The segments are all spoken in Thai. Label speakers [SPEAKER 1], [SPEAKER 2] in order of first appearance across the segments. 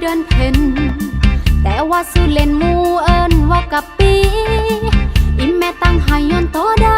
[SPEAKER 1] เดินเพ่นแต่ว่าสุเล่นมูเอิญว่ากับปี อิมแม่ตั้งหายย้อนโตได้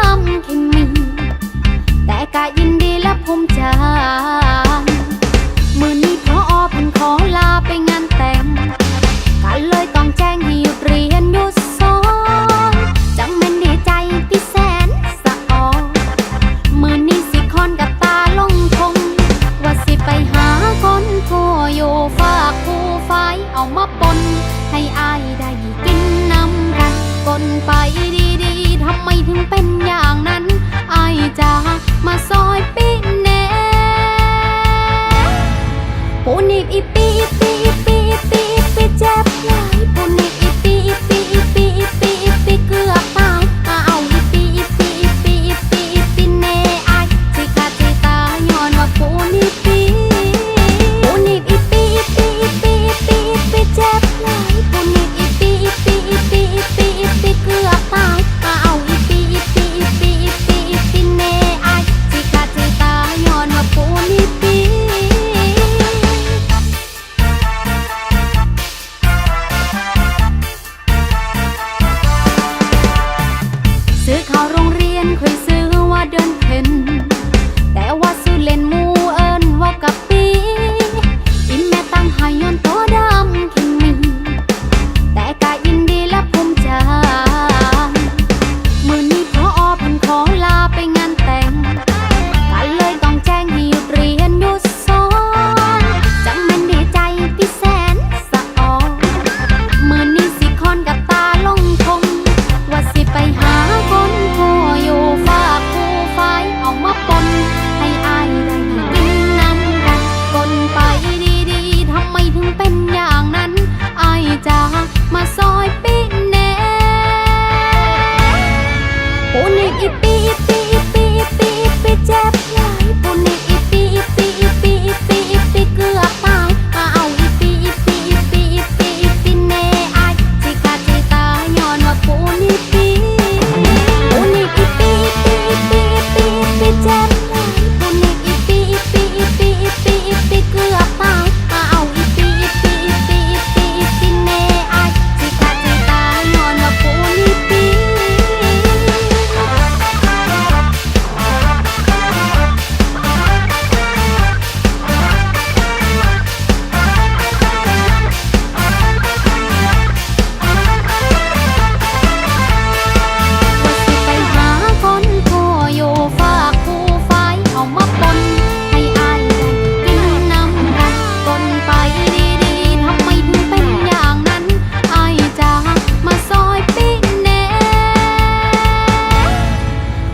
[SPEAKER 1] ลาไปงาน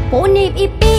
[SPEAKER 1] Punib ipin